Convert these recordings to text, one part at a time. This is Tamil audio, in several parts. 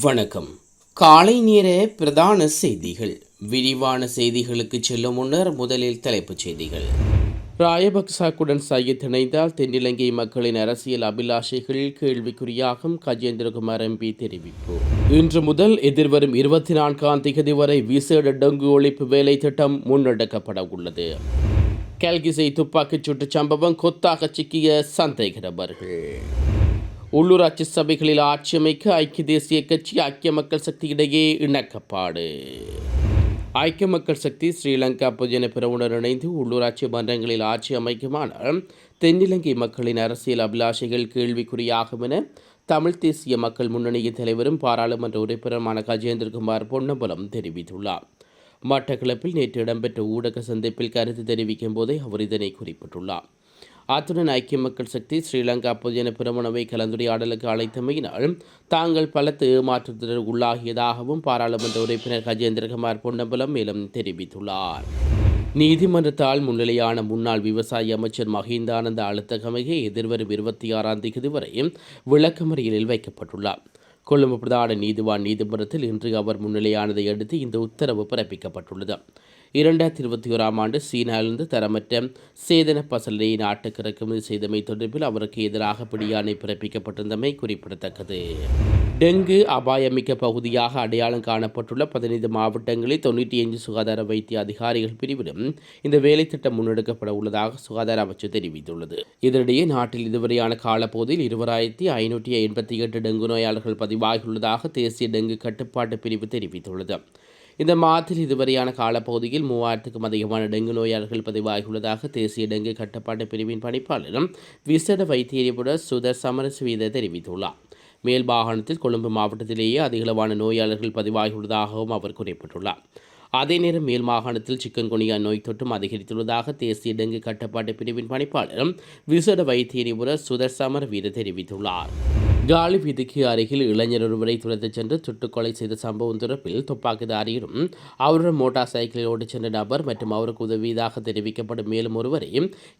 வணக்கம். காலை நேர பிரதான செய்திகள். விரிவான செய்திகளுக்கு செல்லும் முன்னர் முதலில் தலைப்புச் செய்திகள். ராயபக்சாக்குடன் சையத் இணைந்தால் தென்னிலங்கை மக்களின் அரசியல் அபிலாஷைகள் கேள்விக்குறியாகும் கஜேந்திரகுமார் எம்பி தெரிவிப்பு. இன்று முதல் எதிர்வரும் இருபத்தி நான்காம் திகதி வரை விசேட டெங்கு ஒழிப்பு வேலை திட்டம் முன்னெடுக்கப்பட உள்ளது. கல்கிசை துப்பாக்கிச் சூட்டுச் சம்பவம் கொத்தாக சிக்கிய சந்தேக நபர்கள். உள்ளூராட்சி சபைகளில் ஆட்சி அமைக்க ஐக்கிய தேசிய கட்சி ஐக்கிய மக்கள் சக்தி இடையே இணக்கப்பாடு. ஐக்கிய மக்கள் சக்தி ஸ்ரீலங்கா பொதுஜன பிரிவுடன் இணைந்து உள்ளூராட்சி மன்றங்களில் ஆட்சி அமைக்குமானால் தென்னிலங்கை மக்களின் அரசியல் அபிலாஷைகள் கேள்விக்குறியாகும் என தமிழ் தேசிய மக்கள் முன்னணியின் தலைவரும் பாராளுமன்ற உறுப்பினருமான கஜேந்திரகுமார் பொன்னம்பலம் தெரிவித்துள்ளார். மட்டக்களப்பில் நேற்று இடம்பெற்ற ஊடக சந்திப்பில் கருத்து தெரிவிக்கும் போதே அவர் இதனை குறிப்பிட்டுள்ளார். அத்துடன் ஐக்கிய மக்கள் சக்தி ஸ்ரீலங்கா பொதுஜன பிரமணவை கலந்துரையாடலுக்கு அழைத்தமையினால் தாங்கள் பலத்து ஏமாற்றத்தினர் உள்ளாகியதாகவும் பாராளுமன்ற உறுப்பினர் கஜேந்திரகுமார் பொன்னம்பலம் மேலும் தெரிவித்துள்ளார். நீதிமன்றத்தால் முன்னிலையான முன்னாள் விவசாய அமைச்சர் மஹிந்தானந்த அழுத்தகமையை எதிர்வரும் இருபத்தி ஆறாம் தேதி வரை விளக்கமறியலில் வைக்கப்பட்டுள்ளார். கொழும்பு பிரதான நீதிவான் நீதிமன்றத்தில் இன்று அவர் முன்னிலையானதை அடுத்து இந்த உத்தரவு பிறப்பிக்கப்பட்டுள்ளது. இரண்டாயிரத்தி இருபத்தி ஓராம் ஆண்டு சீனாவிலிருந்து தரமற்ற சேதன பசலை நாட்டுக்கு இறக்குமதி செய்தமை தொடர்பில் அவருக்கு எதிராக பிடியாணை பிறப்பிக்கப்பட்டிருந்தமை குறிப்பிடத்தக்கது. டெங்கு அபாயமிக்க பகுதியாக அடையாளம் காணப்பட்டுள்ள பதினைந்து மாவட்டங்களில் தொண்ணூற்றி ஐந்து சுகாதார வைத்திய அதிகாரிகள் பிரிவிலும் இந்த வேலை திட்டம் முன்னெடுக்கப்பட உள்ளதாக சுகாதார அமைச்சு தெரிவித்துள்ளது. இதனிடையே நாட்டில் இதுவரையான காலப்போதில் இருபதாயிரத்தி ஐநூற்றி எண்பத்தி எட்டு டெங்கு நோயாளர்கள் பதிவாகியுள்ளதாக தேசிய டெங்கு கட்டுப்பாட்டு பிரிவு தெரிவித்துள்ளது. இந்த மாதத்தில் இதுவரையான காலப்பகுதியில் மூவாயிரத்துக்கும் அதிகமான டெங்கு நோயாளர்கள் பதிவாகியுள்ளதாக தேசிய டெங்கு கட்டுப்பாட்டு பிரிவின் பணிப்பாளரும் விசேட வைத்தியரிபுட சுதர் சமரசுவீத தெரிவித்துள்ளார். மேல் மாகாணத்தில் கொழும்பு மாவட்டத்திலேயே அதிகளவான நோயாளர்கள் பதிவாகியுள்ளதாகவும் அவர் குறிப்பிட்டுள்ளார். அதே நேரம் மேல் மாகாணத்தில் சிக்கன்குனியா நோய் தொற்றும் அதிகரித்துள்ளதாக தேசிய டெங்கு கட்டுப்பாட்டு பிரிவின் பணிப்பாளரும் விசேட வைத்தியரிபுர சுதர் சமர வீர தெரிவித்துள்ளார். காலி வீதிக்கு அருகில் இளைஞர் ஒருவரை துளைத்துச் சென்று சுட்டுக்கொலை செய்த சம்பவம் தொடர்பில் துப்பாக்கிதாரியும் அவருடன் மோட்டார் சைக்கிளில் ஓட்டிச் சென்ற நபர் மற்றும் அவருக்கு உதவியதாக தெரிவிக்கப்படும் மேலும் ஒருவரை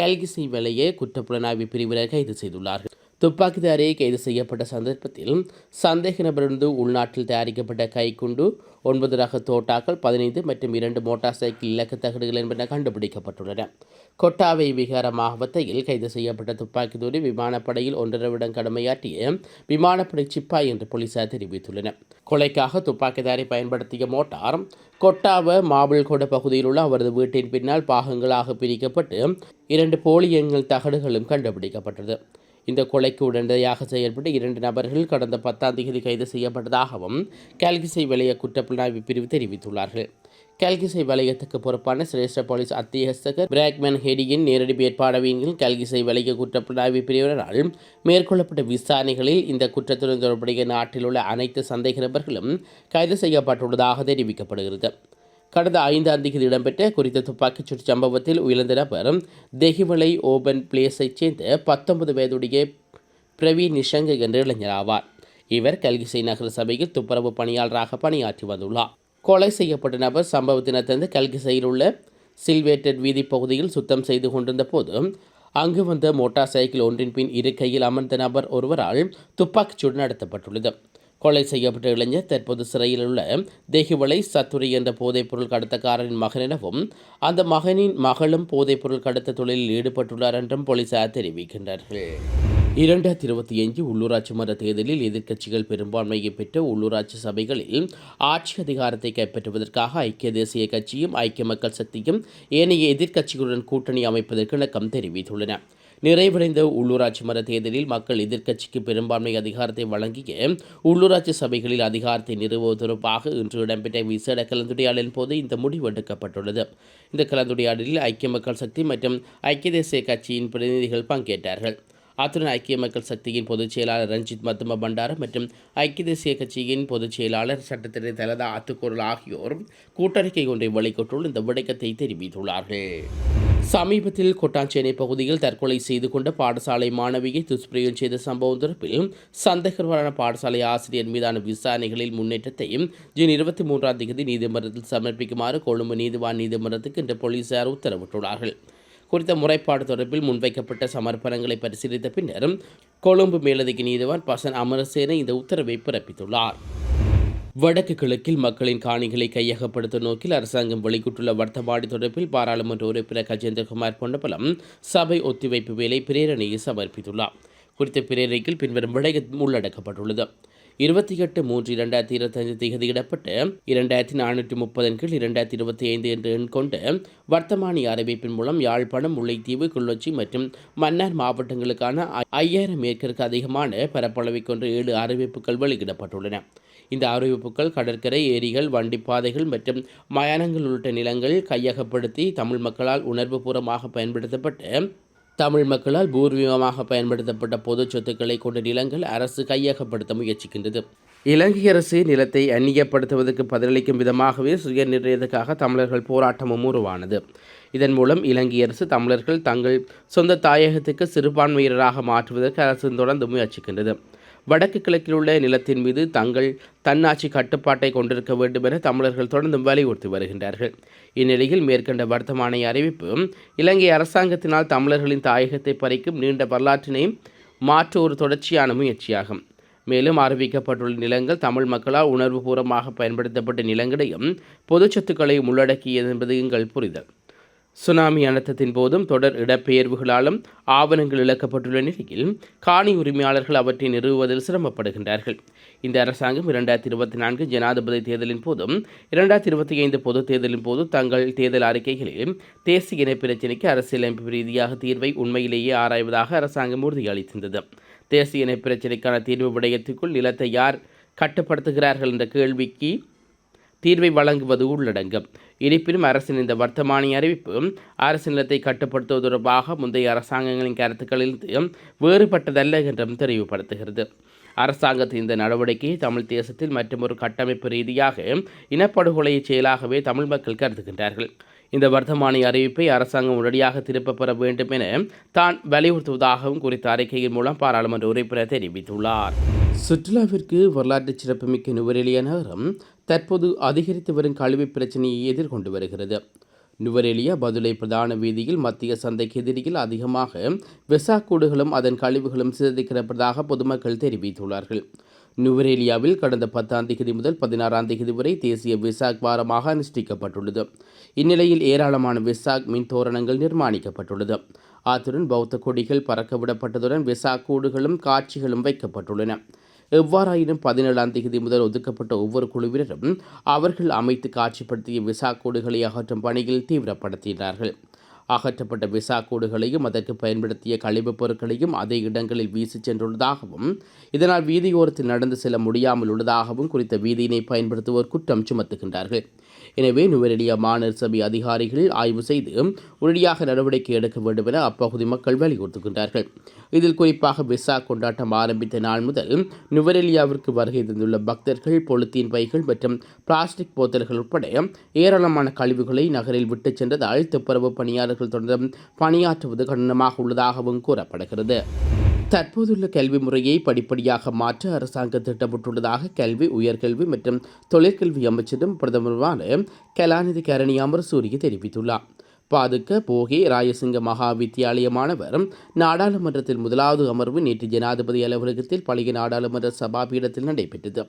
கல்கிசி வேலையே குற்றப்புலனாய்வு பிரிவினர் கைது செய்துள்ளார்கள். துப்பாக்கிதாரி கைது செய்யப்பட்ட சந்தர்ப்பத்தில் சந்தேக நபரிருந்து உள்நாட்டில் தயாரிக்கப்பட்ட கைக்குண்டு ஒன்பது ரக தோட்டாக்கள் பதினைந்து மற்றும் இரண்டு மோட்டார் சைக்கிள் இலக்கு தகடுகள் என்பன கண்டுபிடிக்கப்பட்டுள்ளன. கொட்டாவை விகார மாவட்டத்தில் கைது செய்யப்பட்ட துப்பாக்கித்தூரி விமானப்படையில் ஒன்றரை விடம் கடமையாற்றிய விமானப்படை சிப்பாய் என்று போலீசார் தெரிவித்துள்ளனர். கொலைக்காக துப்பாக்கிதாரி பயன்படுத்திய மோட்டார் கொட்டாவ மாபிள்கொட பகுதியில் உள்ள அவரது வீட்டின் பின்னால் பாகங்களாக பிரிக்கப்பட்டு இரண்டு போலியங்கள் தகடுகளும் கண்டுபிடிக்கப்பட்டது. இந்த கொலைக்கு உடனடியாக செயல்பட்டு இரண்டு நபர்கள் கடந்த பத்தாம் தேதி கைது செய்யப்பட்டதாகவும் கல்கிசை வலய குற்றப்புலனாய்வு பிரிவு தெரிவித்துள்ளார்கள். கல்கிசை வலயத்துக்கு பொறுப்பான சிரேஷ்ட போலீஸ் அத்தியஸ்தகர் பிராக்மேன் ஹெடியின் நேரடி மேற்பார்வையின் கல்கிசை வலய குற்றப்புலனாய்வு பிரிவினரால் மேற்கொள்ளப்பட்ட விசாரணைகளில் இந்த குற்றத்துடன் தொடர்புடைய நாட்டில் உள்ள அனைத்து சந்தேக நபர்களும் கைது செய்யப்பட்டுள்ளதாக தெரிவிக்கப்படுகிறது. கடந்த ஐந்தாம் தேதி இடம்பெற்ற குறித்த துப்பாக்கிச்சூட்டு சம்பவத்தில் உயிர்ந்த நபர் தெஹிவலை ஓபன் பிளேஸைச் சேர்ந்த பத்தொன்பது வயதுடைய பிரவீன் நிஷங்க என்ற இளைஞர் ஆவார் இவர் கல்கிசை நகர சபையில் துப்புரவு பணியாளராக பணியாற்றி வந்துள்ளார். கொலை செய்யப்பட்ட நபர் சம்பவ தினத்தன்று கல்கிசையில் உள்ள சில்வேட்டட் வீதி பகுதியில் சுத்தம் செய்து கொண்டிருந்த போது அங்கு வந்த மோட்டார் சைக்கிள் ஒன்றின் பின் இருக்கையில் அமர்ந்த நபர் ஒருவரால் துப்பாக்கிச்சூடு நடத்தப்பட்டுள்ளது. கொலை செய்யப்பட்ட இளைஞர் தற்போது சிறையில் உள்ள தேகிவளை சத்துரி என்ற போதைப்பொருள் கடத்தக்காரரின் மகனெனவும் அந்த மகனின் மகளும் போதைப்பொருள் கடத்த தொழிலில் ஈடுபட்டுள்ளார் என்றும் போலீசார் தெரிவிக்கின்றார்கள். இரண்டாயிரத்தி இருபத்தி அஞ்சு உள்ளூராட்சி மன்ற தேர்தலில் எதிர்க்கட்சிகள் பெரும்பான்மையை பெற்ற உள்ளூராட்சி சபைகளில் ஆட்சி அதிகாரத்தை கைப்பற்றுவதற்காக ஐக்கிய தேசிய கட்சியும் ஐக்கிய மக்கள் சக்தியும் ஏனைய எதிர்க்கட்சிகளுடன் கூட்டணி அமைப்பதற்கு இணக்கம் தெரிவித்துள்ளன. நிறைவடைந்த உள்ளூராட்சி மன்ற தேர்தலில் மக்கள் எதிர்க்கட்சிக்கு பெரும்பான்மை அதிகாரத்தை வழங்கிய உள்ளூராட்சி சபைகளில் அதிகாரத்தை நிறுவுவது தொடர்பாக இன்று இடம்பெற்ற விசேட கலந்துரையாடலின் போது இந்த முடிவு எடுக்கப்பட்டுள்ளது. இந்த கலந்துரையாடலில் ஐக்கிய மக்கள் சக்தி மற்றும் ஐக்கிய தேசிய கட்சியின் பிரதிநிதிகள் பங்கேற்றார்கள். அத்துடன் ஐக்கிய மக்கள் சக்தியின் பொதுச் செயலாளர் ரஞ்சித் மத்தும பண்டார மற்றும் ஐக்கிய தேசிய கட்சியின் பொதுச் செயலாளர் சட்டத்திரை தலதா அத்துக்குரல் ஆகியோர் கூட்டறிக்கை ஒன்றை வெளியிட்டுள்ள இந்த விடக்கத்தை தெரிவித்துள்ளார்கள். சமீபத்தில் கொட்டாஞ்சேனை பகுதியில் தற்கொலை செய்து கொண்ட பாடசாலை மாணவியை துஷ்பிரயோகம் செய்த சம்பவம் தொடர்பில் சந்தேகமான பாடசாலை ஆசிரியர் மீதான விசாரணைகளில் முன்னேற்றத்தையும் ஜூன் இருபத்தி மூன்றாம் தேதி நீதிமன்றத்தில் சமர்ப்பிக்குமாறு கொழும்பு நீதிவான் நீதிமன்றத்துக்கு இன்று போலீசார் உத்தரவிட்டுள்ளார்கள். குறித்த முறைப்பாடு தொடர்பில் முன்வைக்கப்பட்ட சமர்ப்பணங்களை பரிசீலித்த பின்னர் கொழும்பு மேலதிக நீதிவான் பசன் அமரசேன இந்த உத்தரவை பிறப்பித்துள்ளார். வடக்கு கிழக்கில் மக்களின் காணிகளை கையகப்படுத்தும் நோக்கில் அரசாங்கம் வெளியிட்டுள்ள வர்த்தவாடி தொடர்பில் பாராளுமன்ற உறுப்பினர் கஜேந்திரகுமார் பொன்னப்பலம் சபை ஒத்திவைப்பு வேலை பிரேரணையை சமர்ப்பித்துள்ளார். குறித்த பிரேரணையில் பின்வரும் விடயம் உள்ளடக்கப்பட்டுள்ளது. இருபத்தி எட்டு மூன்று இரண்டாயிரத்தி இருபத்தைந்து திகதியிடப்பட்டு இரண்டாயிரத்தி நானூற்றி முப்பதன் கீழ் இரண்டாயிரத்தி இருபத்தி ஐந்து என்ற எண் கொண்டு வர்த்தமானி அறிவிப்பின் மூலம் யாழ்ப்பாணம் முல்லைத்தீவு கிள்ளொச்சி மற்றும் மன்னார் மாவட்டங்களுக்கான ஐயாயிரம் ஏக்கருக்கு அதிகமான பரப்பளவை கொண்ட ஏழு அறிவிப்புகள் வெளியிடப்பட்டுள்ளன. இந்த அறிவிப்புகள் கடற்கரை ஏரிகள் வண்டிப்பாதைகள் மற்றும் மயானங்கள் உள்ளிட்ட நிலங்கள் கையகப்படுத்தி தமிழ் மக்களால் உணர்வுபூர்வமாக பயன்படுத்தப்பட்டு தமிழ் மக்களால் பூர்வீகமாக பயன்படுத்தப்பட்ட பொது சொத்துக்களை கொண்ட நிலங்கள் அரசு கையகப்படுத்த முயற்சிக்கின்றது. இலங்கை அரசு நிலத்தை அந்நியப்படுத்துவதற்கு பதிலளிக்கும் விதமாகவே சுய நிர்ணயத்துக்காக தமிழர்கள் போராட்டமும் உருவானது. இதன் மூலம் இலங்கை அரசு தமிழர்கள் தங்கள் சொந்த தாயகத்துக்கு சிறுபான்மையினராக மாற்றுவதற்கு அரசு தொடர்ந்து முயற்சிக்கின்றது. வடக்கு கிழக்கில் உள்ள நிலத்தின் மீது தங்கள் தன்னாட்சி கட்டுப்பாட்டை கொண்டிருக்க வேண்டும் என தமிழர்கள் தொடர்ந்து வலியுறுத்தி வருகின்றார்கள். இந்நிலையில் மேற்கண்ட வர்த்தமான அறிவிப்பு இலங்கை அரசாங்கத்தினால் தமிழர்களின் தாயகத்தை பறிக்கும் நீண்ட வரலாற்றினை மாற்ற ஒரு தொடர்ச்சியான முயற்சியாகும். மேலும் அறிவிக்கப்பட்டுள்ள நிலங்கள் தமிழ் மக்களால் உணர்வுபூர்வமாக பயன்படுத்தப்பட்ட நிலங்களையும் பொது சொத்துக்களையும் உள்ளடக்கியது என்பது எங்கள் புரிதல். சுனாமி அனர்த்தத்தின் போதும் தொடர் இடப்பெயர்வுகளாலும் ஆவணங்கள் இழக்கப்பட்டுள்ள நிலையில் காணி உரிமையாளர்கள் அவற்றை நிறுவுவதில் சிரமப்படுகின்றார்கள். இந்த அரசாங்கம் இரண்டாயிரத்தி இருபத்தி நான்கு ஜனாதிபதி தேர்தலின் போதும் இரண்டாயிரத்தி இருபத்தி ஐந்து பொது தேர்தலின் போது தங்கள் தேர்தல் அறிக்கைகளில் தேசிய இன பிரச்சினைக்கு அரசியலமைப்பு ரீதியாக தீர்வை உண்மையிலேயே ஆராய்வதாக அரசாங்கம் உறுதியளித்திருந்தது. தேசிய இன பிரச்சினைக்கான தீர்வு விடயத்துக்குள் நிலத்தை யார் கட்டுப்படுத்துகிறார்கள் என்ற கேள்விக்கு தீர்வை வழங்குவது உள்ளடங்கும். இருப்பினும் அரசின் இந்த வர்த்தமானி அறிவிப்பு அரசு நிலத்தை கட்டுப்படுத்துவது தொடர்பாக முந்தைய அரசாங்கங்களின் கருத்துக்களில் வேறுபட்டதல்ல என்றும் தெரிவுபடுத்துகிறது அரசாங்கத்தின் இந்த நடவடிக்கை தமிழ் தேசத்தில் மற்றொரு கட்டமைப்பு ரீதியாக இனப்படுகொலை செயலாகவே தமிழ் மக்கள் கருதுகின்றார்கள். இந்த வர்த்தமானி அறிவிப்பை அரசாங்கம் உடனடியாக திருப்பப் பெற வேண்டும் என தான் வலியுறுத்துவதாகவும் குறித்த அறிக்கையின் மூலம் பாராளுமன்ற உறுப்பினர் தெரிவித்துள்ளார். சுற்றுலாவிற்கு வரலாற்று சிறப்புமிக்க நுவரெலிய நகரம் தற்போது அதிகரித்து வரும் கழிவு பிரச்சனையை எதிர்கொண்டு வருகிறது. நுவரெலியா பதுளை பிரதான வீதியில் மத்திய சந்தைக்கு எதிரியில் அதிகமாக விசாக்கூடுகளும் அதன் கழிவுகளும் சிதைக்கிறப்பதாக பொதுமக்கள் தெரிவித்துள்ளார்கள். நுவரேலியாவில் கடந்த பத்தாம் தேதி முதல் பதினாறாம் தேதி வரை தேசிய விசாக் வாரமாக அனுஷ்டிக்கப்பட்டுள்ளது. இந்நிலையில் ஏராளமான விசாக் மின் தோரணங்கள் நிர்மாணிக்கப்பட்டுள்ளது. அத்துடன் பௌத்த கொடிகள் பறக்கவிடப்பட்டதுடன் விசாக் கூடுகளும் காட்சிகளும் வைக்கப்பட்டுள்ளன. எவ்வாறாயினும் பதினேழாம் தேதி முதல் ஒதுக்கப்பட்ட ஒவ்வொரு குழுவினரும் அவர்கள் அமைத்து காட்சிப்படுத்திய விசா கோடுகளை அகற்றும் பணியில் தீவிரப்படுத்தினார்கள். அகற்றப்பட்ட விசா கோடுகளையும் அதற்கு பயன்படுத்திய கழிவுப் பொருட்களையும் அதே இடங்களில் வீசி சென்றுள்ளதாகவும் இதனால் வீதியோரத்தில் நடந்து செல்ல முடியாமல் உள்ளதாகவும் குறித்த வீதியினை பயன்படுத்துவோர் குற்றம் சுமத்துகின்றார்கள். எனவே நுவரெலியா மாநகர சபை அதிகாரிகள் ஆய்வு செய்து உடனடியாக நடவடிக்கை எடுக்க வேண்டும் என அப்பகுதி மக்கள் வலியுறுத்துகின்றார்கள். இதில் குறிப்பாக விசா கொண்டாட்டம் ஆரம்பித்த நாள் முதல் நுவரெலியாவிற்கு வருகை தந்துள்ள பக்தர்கள் பொலித்தீன் பைகள் மற்றும் பிளாஸ்டிக் போத்தல்கள் உட்பட ஏராளமான கழிவுகளை நகரில் விட்டுச் சென்றதால் துப்புரவு பணியாளர்கள் தொடர்ந்து பணியாற்றுவது கடினமாக உள்ளதாகவும் கூறப்படுகிறது. தற்போதுள்ள கல்வி முறையை படிப்படியாக மாற்ற அரசாங்கம் திட்டமிட்டுள்ளதாக கல்வி உயர்கல்வி மற்றும் தொழிற்கல்வி அமைச்சரும் பிரதமருமான கலாநிதி கரணி அமரசூரிய தெரிவித்துள்ளார். பாதுக்க போகே ராயசிங்க மகா வித்தியாலய மாணவர் நாடாளுமன்றத்தில் முதலாவது அமர்வு நேற்று ஜனாதிபதி அலுவலகத்தில் பழைய நாடாளுமன்ற சபாபீடத்தில் நடைபெற்றது.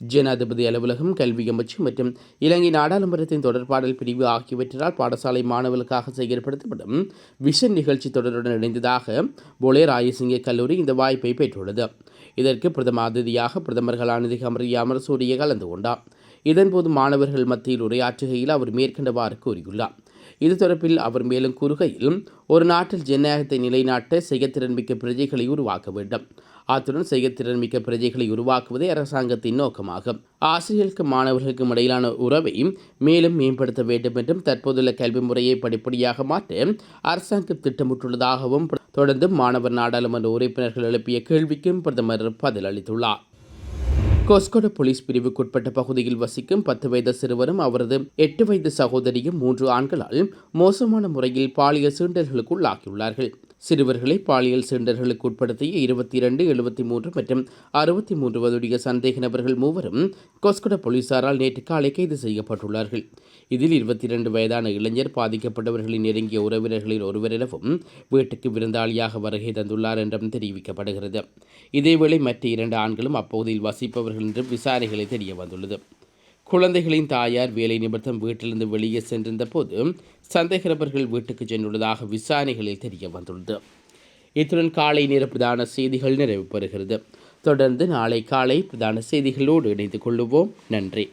ஜனாதிபதி அலுவலகம் கல்வி அமைச்சு மற்றும் இலங்கை நாடாளுமன்றத்தின் தொடர்பாடல் பிரிவு ஆகியவற்றால் பாடசாலை மாணவர்களுக்காக செயற்படுத்தப்படும் விஷன் நிகழ்ச்சி தொடருடன் இணைந்ததாக போலே ராயசிங்க கல்லூரி இந்த வாய்ப்பை பெற்றுள்ளது. இதற்கு பிரதம அதிதியாக பிரதமர் கலாநிதி அமர் சூரிய கலந்து கொண்டார். இதன்போது மாணவர்கள் மத்தியில் உரையாற்றுகையில் அவர் மேற்கண்டவாறு கூறியுள்ளார். இது தொடர்பில் அவர் மேலும் கூறுகையில் ஒரு நாட்டில் ஜனநாயகத்தை நிலைநாட்ட செய்யத்திறன்மிக்க பிரஜைகளை உருவாக்க வேண்டும். அத்துடன் செய்யத்திறன் மிக்க பிரஜைகளை உருவாக்குவதே அரசாங்கத்தின் நோக்கமாகும். ஆசிரியர்களுக்கு மாணவர்களுக்கும் இடையிலான உறவை மேலும் மேம்படுத்த வேண்டும் என்றும் தற்போதுள்ள கல்வி முறையை படிப்படியாக மாற்ற அரசாங்கம் திட்டமிட்டுள்ளதாகவும் தொடர்ந்து மாணவர் நாடாளுமன்ற உறுப்பினர்கள் எழுப்பிய கேள்விக்கும் பிரதமர் பதிலளித்துள்ளார் கொஸ்கொட போலீஸ் பிரிவுக்குட்பட்ட பகுதியில் வசிக்கும் பத்து வயது சிறுவரும் அவரது எட்டு வயது சகோதரியும் மூன்று ஆண்களால் மோசமான முறையில் பாலியல் சீண்டல்களுக்கு உள்ளாகியுள்ளார்கள் சிறுவர்களை பாலியல் சீண்டர்களுக்கு உட்படுத்திய இருபத்தி இரண்டு எழுபத்தி மூன்று மற்றும் அறுபத்தி மூன்று வதுடைய சந்தேக நபர்கள் மூவரும் கொஸ்கட போலீசாரால் நேற்று காலை கைது செய்யப்பட்டுள்ளார்கள். இதில் இருபத்தி இரண்டு வயதான இளைஞர் பாதிக்கப்பட்டவர்களின் நெருங்கிய உறவினர்களில் ஒருவர் எனவும் வீட்டுக்கு விருந்தாளியாக வருகை தந்துள்ளார் என்றும் தெரிவிக்கப்படுகிறது. இதேவேளை மற்ற இரண்டு ஆண்களும் அப்பகுதியில் வசிப்பவர்கள் என்றும் விசாரணைகளை தெரிய வந்துள்ளது. குழந்தைகளின் தாயார் வேலை நிமித்தம் வீட்டிலிருந்து வெளியே சென்றிருந்த போது சந்தேக நபர்கள் வீட்டுக்கு சென்றுள்ளதாக விசாரணைகளில் தெரிய வந்துள்ளது. இத்துடன் காலை நேர பிரதான செய்திகள் நிறைவு பெறுகிறது. தொடர்ந்து நாளை காலை பிரதான செய்திகளோடு இணைந்து கொள்ளுவோம். நன்றி.